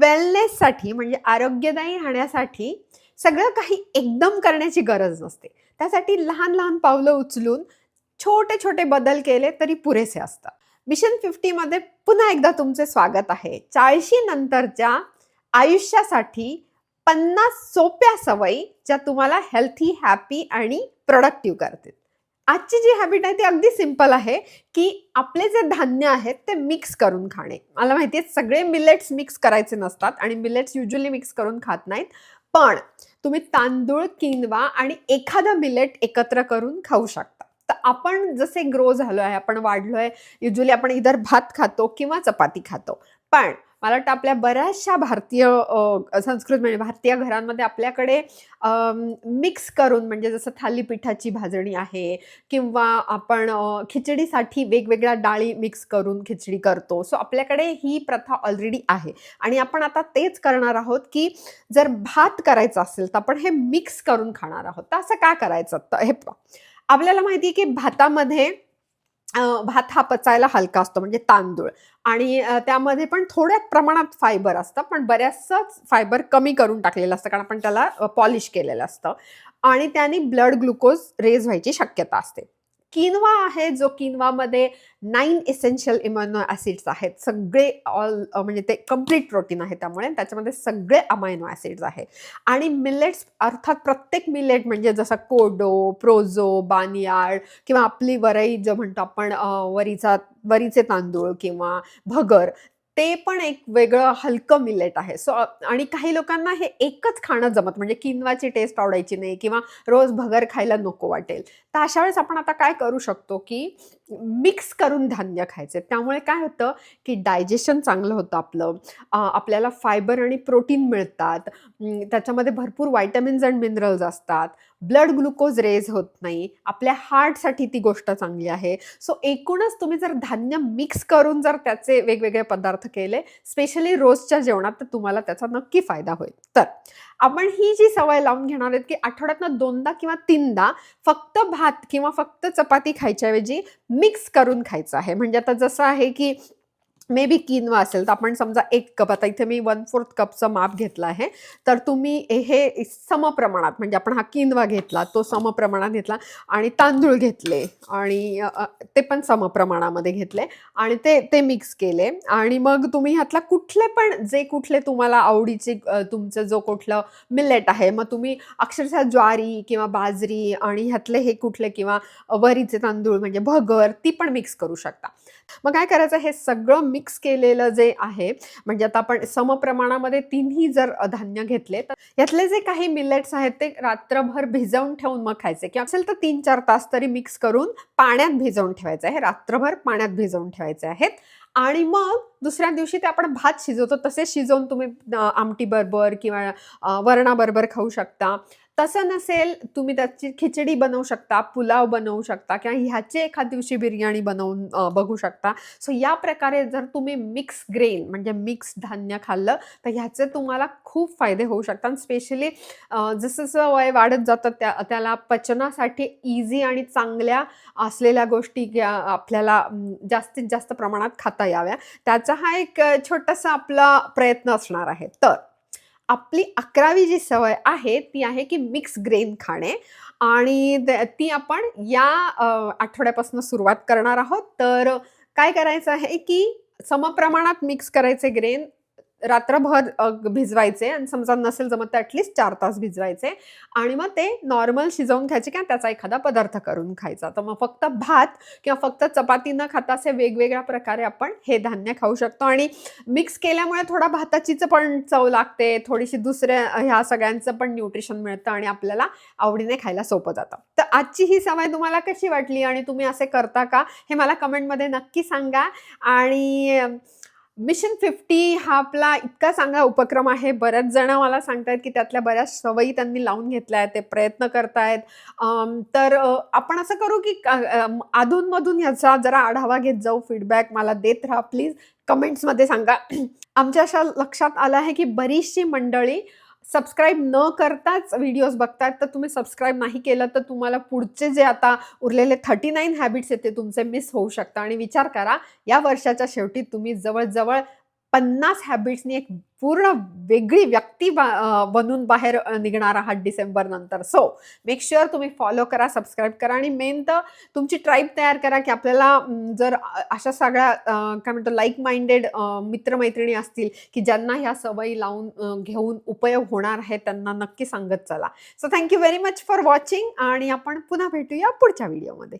वेलनेससाठी म्हणजे आरोग्यदायी राहण्यासाठी सगळं काही एकदम करण्याची गरज नसते. त्यासाठी लहान लहान पावलं उचलून छोटे छोटे बदल केले तरी पुरेसे असतात. मिशन फिफ्टीमध्ये पुन्हा एकदा तुमचे स्वागत आहे. चाळीशी नंतरच्या आयुष्यासाठी पन्नास सोप्या सवयी ज्या तुम्हाला हेल्थी हॅपी आणि प्रोडक्टिव्ह करतील. आजची जी हॅबिट आहे ती अगदी सिंपल आहे की आपले जे धान्य आहेत ते मिक्स करून खाणे. मला माहिती आहे सगळे मिलेट्स मिक्स करायचे नसतात आणि मिलेट्स युजली मिक्स करून खात नाहीत. पण तुम्ही तांदूळ किनवा आणि एखादा मिलेट एकत्र करून खाऊ शकता. तर आपण जसे ग्रो झालो आहे आपण वाढलो आहे युजली आपण इधर भात खातो किंवा चपाती खातो. पण मला वाटतं आपल्या बऱ्याचशा भारतीय संस्कृत म्हणजे भारतीय घरांमध्ये आपल्याकडे मिक्स करून म्हणजे जसं थालीपीठाची भाजणी आहे किंवा आपण खिचडीसाठी वेगवेगळ्या डाळी मिक्स करून खिचडी करतो. सो आपल्याकडे ही प्रथा ऑलरेडी आहे. आणि आपण आता तेच करणार आहोत की जर भात करायचा असेल तर आपण हे मिक्स करून खाणार आहोत. तर असं का करायचं? तर हे आपल्याला माहिती आहे की भातामध्ये भात हा पचायला हलका असतो म्हणजे तांदूळ. आणि त्यामध्ये पण थोड्या प्रमाणात फायबर असतं पण बऱ्याचंच फायबर कमी करून टाकलेलं असतं कारण आपण त्याला पॉलिश केलेलं असतं. आणि त्याने ब्लड ग्लुकोज रेज व्हायची शक्यता असते. किनवा आहे जो किनवामध्ये नाईन एसेन्शियल इम्युनो ॲसिड्स आहेत. सगळे ऑल म्हणजे ते कंप्लीट प्रोटीन आहे त्यामुळे. त्याच्यामध्ये सगळे अमायनो ॲसिड्स आहे. आणि मिलेट्स अर्थात प्रत्येक मिलेट म्हणजे जसं कोडो प्रोझो बानियाड किंवा आपली वरई जो म्हणतो आपण वरीचा वरीचे तांदूळ किंवा भगर ते पण एक वेगळं हलकं मिलेट आहे. सो आणि काही लोकांना हे एकच खाणं जमत म्हणजे किनवाची टेस्ट आवडायची नाही किंवा रोज भगर खायला नको वाटेल. तर अशा वेळेस आपण आता काय करू शकतो की मिक्स करून धान्य खायचे. त्यामुळे काय होतं की डायजेशन चांगलं होतं आपलं. आपल्याला फायबर आणि प्रोटीन मिळतात. त्याच्यामध्ये भरपूर व्हायटमिन्स अँड मिनरल्स असतात. ब्लड ग्लुकोज रेज होत नाही. आपल्या हार्टसाठी ती गोष्ट चांगली आहे. सो एकूणच तुम्ही जर धान्य मिक्स करून जर त्याचे वेगवेगळे पदार्थ केले स्पेशली रोजच्या जेवणात तर तुम्हाला त्याचा नक्की फायदा होईल. तर आपण ही जी सवय लावून घेणार आहेत की आठवड्यातनं दोनदा किंवा तीनदा फक्त भात किंवा फक्त चपाती खायच्याऐवजी मिक्स करून खायचं आहे. म्हणजे आता जसं आहे की मे बी किनवा असेल तर आपण समजा एक कप आता इथे मी वन फोर्थ कपचं माप घेतलं आहे. तर तुम्ही हे समप्रमाणात म्हणजे आपण हा किनवा घेतला तो समप्रमाणात घेतला आणि तांदूळ घेतले आणि ते पण समप्रमाणामध्ये घेतले आणि ते ते मिक्स केले. आणि मग तुम्ही ह्यातला कुठले पण जे कुठले तुम्हाला आवडीचे तुमचं जो कुठलं मिलेट आहे मग तुम्ही अक्षरशः ज्वारी किंवा बाजरी आणि ह्यातले हे कुठले किंवा वरीचे तांदूळ म्हणजे भगर ती पण मिक्स करू शकता. मग काय करायचं? हे सगळं मिक्स केलेलं जे आहे म्हणजे आता आपण समप्रमाणामध्ये तिन्ही जर धान्य घेतले तर यातले जे काही मिलेट्स आहेत ते रात्रभर भिजवून ठेवून मग खायचे. किंवा असेल तर तीन चार तास तरी मिक्स करून पाण्यात भिजवून ठेवायचं आहे रात्रभर पाण्यात भिजवून ठेवायचे आहेत. आणि मग दुसऱ्या दिवशी ते आपण भात शिजवतो तसे शिजवून तुम्ही आमटी बरोबर किंवा वरणाबरोबर खाऊ शकता. तसं नसेल तुम्ही त्याची खिचडी बनवू शकता पुलाव बनवू शकता किंवा ह्याची एखाद दिवशी बिर्याणी बनवून बघू शकता. सो या प्रकारे जर तुम्ही मिक्स ग्रेन म्हणजे मिक्स धान्य खाल्लं तर ह्याचे तुम्हाला खूप फायदे होऊ शकतात. स्पेशली जसं जसं वय वाढत जातं त्या त्याला पचनासाठी इझी आणि चांगल्या असलेल्या गोष्टी आपल्याला जास्तीत जास्त प्रमाणात खाता याव्या. त्याचा हा एक छोटासा आपला प्रयत्न असणार आहे. तर आपली अकरावी जी सवय आहे ती आहे की मिक्स ग्रेन खाणे. आणि द- ती आपण या आठवड्यापासून सुरुवात करणार आहोत. तर काय करायचं आहे की समप्रमाणात मिक्स करायचे ग्रेन रात्रभर भिजवायचे आणि समजा नसेल जमत तर ॲटलिस्ट चार तास भिजवायचे आणि मग ते नॉर्मल शिजवून खायचे किंवा त्याचा एखादा पदार्थ करून खायचा. तर मग फक्त भात किंवा फक्त चपाती न खाता असे वेगवेगळ्या प्रकारे आपण हे धान्य खाऊ शकतो. आणि मिक्स केल्यामुळे थोडा भाताचीच पण चव लागते थोडीशी दुसऱ्या ह्या सगळ्यांचं पण न्यूट्रिशन मिळतं आणि आपल्याला आवडीने खायला सोपं जातं. तर आजची ही सवय तुम्हाला कशी वाटली आणि तुम्ही असे करता का हे मला कमेंटमध्ये नक्की सांगा. आणि मिशन फिफ्टी हा आपला इतका चांगला उपक्रम आहे. बऱ्याच जण मला सांगतायत की त्यातल्या बऱ्याच सवयी त्यांनी लावून घेतल्या आहेत ते प्रयत्न करतायत. तर आपण असं करू की अधूनमधून ह्याचा जरा आढावा घेत जाऊ फीडबॅक मला देत राहा प्लीज कमेंट्समध्ये सांगा. आमच्या अशा लक्षात आलं आहे की बरीचशी मंडळी सबस्क्राईब न करताच व्हिडिओज बघतात तर तुम्ही सबस्क्राईब नाही केलं तर तुम्हाला पुढचे जे आता उरलेले थर्टी नाईन हॅबिट्स आहेत ते तुमचे मिस होऊ शकतं आणि विचार करा या वर्षाच्या शेवटी तुम्ही जवळजवळ पन्नास हॅबिट्सनी एक पूर्ण वेगळी व्यक्ती बनून बाहेर निघणार आहात डिसेंबर नंतर. सो मेक शुअर तुम्ही फॉलो करा सबस्क्राईब करा आणि मेन तर तुमची ट्राईब तयार करा की आपल्याला जर अशा सगळ्या काय म्हणतो लाईक माइंडेड मित्रमैत्रिणी असतील की ज्यांना ह्या सवयी लावून घेऊन उपयोग होणार आहे त्यांना नक्की सांगत चला. So thank you very much for watching आणि आपण पुन्हा भेटूया पुढच्या व्हिडिओमध्ये